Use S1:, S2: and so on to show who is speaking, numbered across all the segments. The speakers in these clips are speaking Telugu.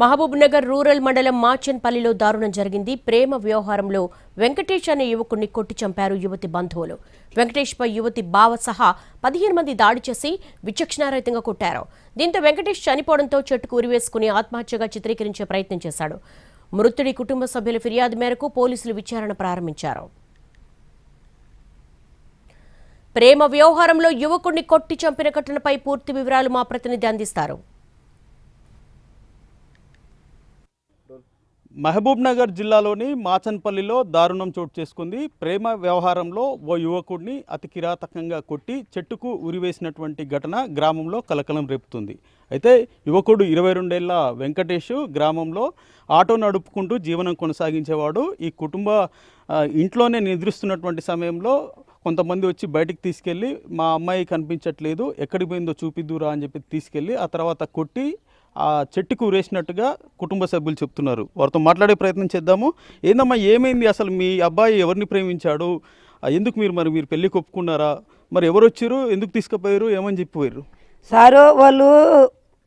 S1: మహబూబ్ నగర్ రూరల్ మండలం మాచన్పల్లిలో దారుణం జరిగింది. ప్రేమ వ్యవహారంలో వెంకటేష్ అనే యువకుడిని కొట్టి చంపారు యువతి బంధువులు. వెంకటేష్పై యువతి బావ సహా పదిహేను మంది దాడి చేసి విచక్షణారహితంగా కొట్టారు. దీంతో వెంకటేష్ చనిపోవడంతో చెట్టుకు ఉరివేసుకుని ఆత్మహత్యగా చిత్రీకరించే ప్రయత్నం చేశాడు. మృతుడి కుటుంబ సభ్యుల ఫిర్యాదు మేరకు పోలీసులు విచారణ ప్రారంభించారు. ప్రేమ వ్యవహారంలో యువకుడిని కొట్టి చంపిన ఘటనపై పూర్తి వివరాలు మా ప్రతినిధి అందిస్తారు.
S2: మహబూబ్ నగర్ జిల్లాలోని మాచన్పల్లిలో దారుణం చోటు చేసుకుంది. ప్రేమ వ్యవహారంలో ఓ యువకుడిని అతి కిరాతకంగా కొట్టి చెట్టుకు ఉరివేసినటువంటి ఘటన గ్రామంలో కలకలం రేపుతుంది. అయితే యువకుడు ఇరవై రెండేళ్ళ వెంకటేష్ గ్రామంలో ఆటో నడుపుకుంటూ జీవనం కొనసాగించేవాడు. ఈ కుటుంబ ఇంట్లోనే నిద్రిస్తున్నటువంటి సమయంలో కొంతమంది వచ్చి బయటికి తీసుకెళ్ళి మా అమ్మాయి కనిపించట్లేదు ఎక్కడికి పోయిందో చూపిద్దురా అని చెప్పి తీసుకెళ్ళి ఆ తర్వాత కొట్టి ఆ చెట్టుకు ఊరేసినట్టుగా కుటుంబ సభ్యులు చెప్తున్నారు. వారితో మాట్లాడే ప్రయత్నం చేద్దాము. ఏందమ్మా ఏమైంది? అసలు మీ అబ్బాయి ఎవరిని ప్రేమించాడు? ఎందుకు మీరు మరి మీరు పెళ్ళికి ఒప్పుకున్నారా మరి ఎవరు వచ్చారు? ఎందుకు తీసుకుపోయారు? ఏమని చెప్పిపోయారు?
S3: సారు వాళ్ళు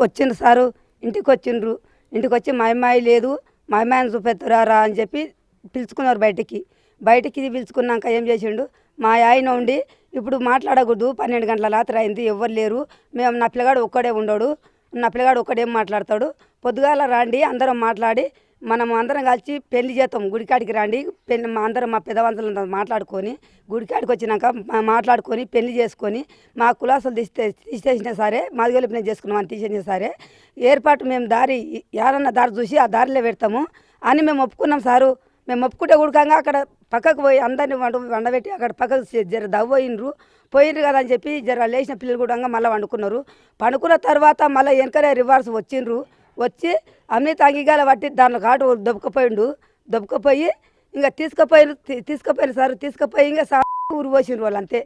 S3: వచ్చిండ్రు సారు. ఇంటికి వచ్చిండ్రు. ఇంటికి వచ్చి మా అమ్మాయి లేదు. మా అమ్మాయిని చూపెత్తురారా అని చెప్పి పిలుచుకున్నారు బయటికి. బయటికి పిలుచుకున్నాక ఏం చేసిండు? మా ఆయన ఉండి ఇప్పుడు మాట్లాడకూడదు. పన్నెండు గంటల రాత్రి అయింది. ఎవరు లేరు. మేము నా పిల్లగాడు ఒక్కడే ఉండడు. నా పిల్లగాడు ఒక్కడేం మాట్లాడతాడు? పొద్దుగాల రాండి అందరం మాట్లాడి మనం అందరం కలిసి పెళ్ళి చేస్తాం గుడికాడికి రండి. పెళ్ళి మా అందరం మా పెద్దవంతులంతా మాట్లాడుకొని గుడికాడికి వచ్చినాక మాట్లాడుకొని పెళ్ళి చేసుకొని మా కులాసాలు తీస్తే తీసేసినా సరే మాదిగొలిపిన చేసుకున్నాం అని తీసేసినా సరే ఏర్పాటు మేము దారి ఎవరన్నా దారి చూసి ఆ దారిలో పెడతాము అని మేము ఒప్పుకున్నాం సారు. మేము ఒప్పుకుంటే ఉడకంగా అక్కడ పక్కకు పోయి అందరిని వండ వండబెట్టి అక్కడ పక్కకు జర దవ్వయినరు పోయినరు కదా అని చెప్పి జర లేచిన పిల్లలు కూడా మళ్ళీ వండుకున్నారు. పండుకున్న తర్వాత మళ్ళీ వెనకనే రివర్స్ వచ్చిండ్రు వచ్చి అమ్మిత అంగిగాల పట్టి దాని కాటు దొబ్బకపోయిండు. దొబ్బకపోయి ఇంకా తీసుకుపోయిన తీసుకుపోయిన సార్ తీసుకుపోయి ఇంకా ఊరు పోసిండ్రు వాళ్ళు అంతే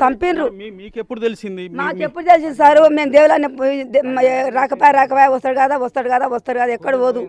S3: చంపిండ్రు
S2: మీకు ఎప్పుడు తెలిసింది?
S3: నాకు ఎప్పుడు తెలిసింది సారు? మేము దేవులాన్ని రాకపాయ రాకపాయ వస్తాడు కదా వస్తాడు కదా వస్తాడు కదా ఎక్కడ పోదు.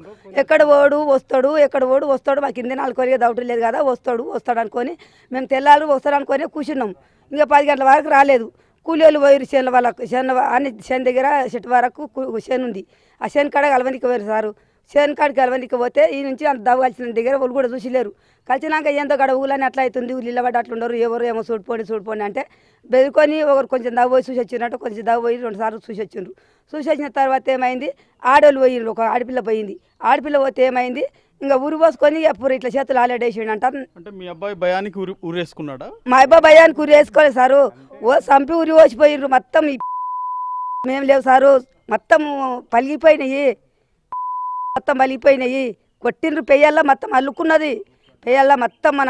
S3: ఎక్కడ ఓడు వస్తాడు ఎక్కడ ఓడు వస్తాడు. మాకు కింద నాలుగు కొరిగే డౌట్ లేదు కదా వస్తాడు వస్తాడు అనుకొని మేము తెల్లారు వస్తాడు అనుకొని కూర్చున్నాం. ఇంకా పది గంటల వరకు రాలేదు. కూలి వాళ్ళు పోయారు చేనుల వాళ్ళకు చేను అన్ని చేను దగ్గర చెట్టు వరకు చేను ఉంది. ఆ చేను కాడ కలవనికి పోయారు సారు. చేను కాడికి కలవనికి పోతే ఈ నుంచి అంత దవ్వ కలిసిన దగ్గర వాళ్ళు కూడా చూసిలేరు. కలిసినాక ఏందో గడ ఊళ్ళని అట్లా అవుతుంది ఊళ్ళు ఇళ్ళబడి అట్లుండరు ఎవరు ఏమో చూడిపోండి చూడిపోండి అంటే బెదుకొని ఒకరు కొంచెం దవ్వ పోయి చూసి వచ్చినట్టు కొంచెం దవ్వ పోయి రెండు సార్లు చూసి వచ్చిండ్రు. చూసి వచ్చిన తర్వాత ఏమైంది? ఆడోళ్ళు పోయిండ్రు ఒక ఆడపిల్ల పోయింది. ఆడపిల్ల పోతే ఏమైంది? ఇంకా ఉరి పోసుకొని ఎప్పుడు ఇట్లా చేతులు ఆలేడేసిండు అంటారు
S2: అంటే మీ అబ్బాయి భయానికి ఊరి ఊరేసుకున్నాడా
S3: మా అబ్బాయి భయానికి వేసుకోలేదు సారు. ఓ చంపి ఉరి పోసిపోయిండ్రు మొత్తం మేము లేవు సారు. మొత్తం పలిగిపోయినాయి. మొత్తం పలిగిపోయినాయి. కొట్టిండ్రు పెయ్యల్లా మొత్తం అల్లుకున్నది. పెయ్యల్లా మొత్తం మన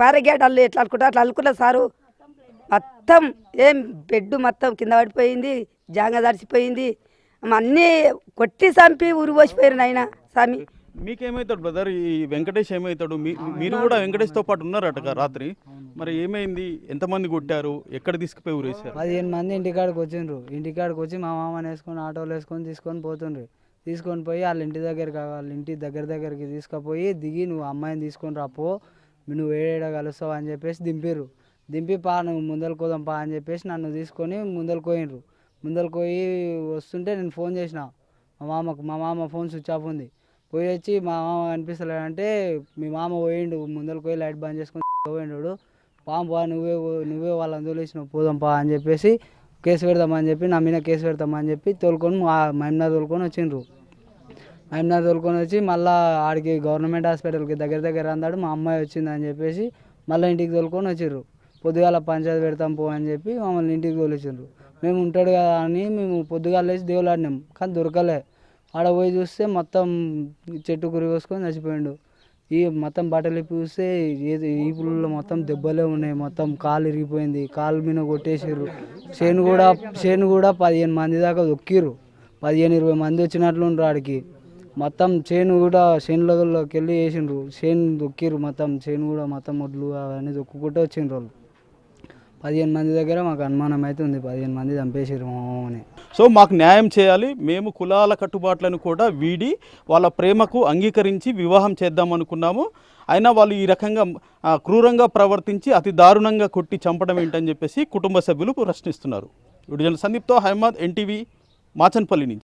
S3: పారగేట్ అల్లు ఎట్లా అనుకుంటా అట్లా అల్లుకున్నది సారు. మొత్తం ఏం బెడ్ మొత్తం కింద పడిపోయింది జాంగ దడిచిపోయింది. అన్నీ కొట్టి చంపి ఉరి పోసిపోయారు నాయన స్వామి
S2: మీకేమవుతాడు బ్రదర్? ఈ వెంకటేష్ ఏమవుతాడు మీ మీరు కూడా వెంకటేష్తో పాటు ఉన్నారట రాత్రి. మరి ఏమైంది? ఎంతమంది కొట్టారు? ఎక్కడ తీసుకుపోయి ఊరేశారు?
S4: పదిహేను మంది ఇంటికాడికి వచ్చిండ్రు. ఇంటికాడికి వచ్చి మా మామని వేసుకొని ఆటోలు వేసుకొని తీసుకొని పోతుండ్రు. తీసుకొని పోయి వాళ్ళ ఇంటి దగ్గరికి వాళ్ళ ఇంటి దగ్గర దగ్గరికి తీసుకుపోయి దిగి నువ్వు అమ్మాయిని తీసుకొని రాపో నువ్వు ఏడ కలుస్తావు అని చెప్పేసి దింపిర్రు. దింపి పా నువ్వు ముందరకు పోదాం పా అని చెప్పేసి నన్ను తీసుకొని ముందరకు పోయినరు ముందరకు పోయి వస్తుంటే నేను ఫోన్ చేసిన. మా మామకు మా మామ ఫోన్ స్విచ్ ఆఫ్ ఉంది. పోయి వచ్చి మా మామ కనిపిస్తలేడు అంటే మీ మామ పోయిండు ముందరకు పోయి లైట్ బంద్ చేసుకొని పోయిండు పాము పా నువ్వే పో- నువ్వే వాళ్ళని తోలేసినావు పోదాం పా అని చెప్పేసి కేసు పెడదామని చెప్పి నా మీద కేసు పెడతామని చెప్పి తోలుకొని మా మహిమనా తోలుకొని వచ్చిండ్రు. మహిమనా తోలుకొని వచ్చి మళ్ళీ ఆడికి గవర్నమెంట్ హాస్పిటల్కి దగ్గర దగ్గర అందాడు మా అమ్మాయి వచ్చిందని చెప్పేసి మళ్ళీ ఇంటికి తోలుకొని వచ్చిండ్రు పొద్దుగాల పంచాయతీ పెడతాం పో అని చెప్పి మమ్మల్ని ఇంటికి తోలిచ్చిండ్రు మేము ఉంటాడు కదా అని మేము పొద్దుగాల లేచి దేవుళ్ళు ఆడినాం కానీ దొరకలే. ఆడ పోయి చూస్తే మొత్తం చెట్టు కురి కోసుకొని చచ్చిపోయిండు. ఈ మొత్తం బట్టలు పూస్తే ఏది ఈ పుల్లో మొత్తం దెబ్బలే ఉన్నాయి. మొత్తం కాలు ఇరిగిపోయింది. కాలు మీద కొట్టేసారు చేను కూడా చేను కూడా పదిహేను మంది దాకా దొక్కిరు పదిహేను ఇరవై మంది వచ్చినట్లుండ్రు ఆడికి. మొత్తం చేను కూడా చేనులలోకి వెళ్ళి వేసిండ్రు. చేను దొక్కిరు మొత్తం. చేను కూడా మొత్తం ఒడ్లు అవన్నీ దొక్కుకుంటూ వచ్చిండ్రు వాళ్ళు. పదిహేను మంది దగ్గర మాకు అనుమానం అయితే ఉంది. పదిహేను మంది చంపేసారు అని
S2: సో మాకు న్యాయం చేయాలి. మేము కులాల కట్టుబాట్లను కూడా వీడి వాళ్ళ ప్రేమకు అంగీకరించి వివాహం చేద్దాం అనుకున్నాము. అయినా వాళ్ళు ఈ రకంగా క్రూరంగా ప్రవర్తించి అతి దారుణంగా కొట్టి చంపడం ఏంటని చెప్పేసి కుటుంబ సభ్యులు ప్రశ్నిస్తున్నారు. విడుదల సందీప్తో హైమాద్ ఎన్టీవీ మాచన్పల్లి నుంచి.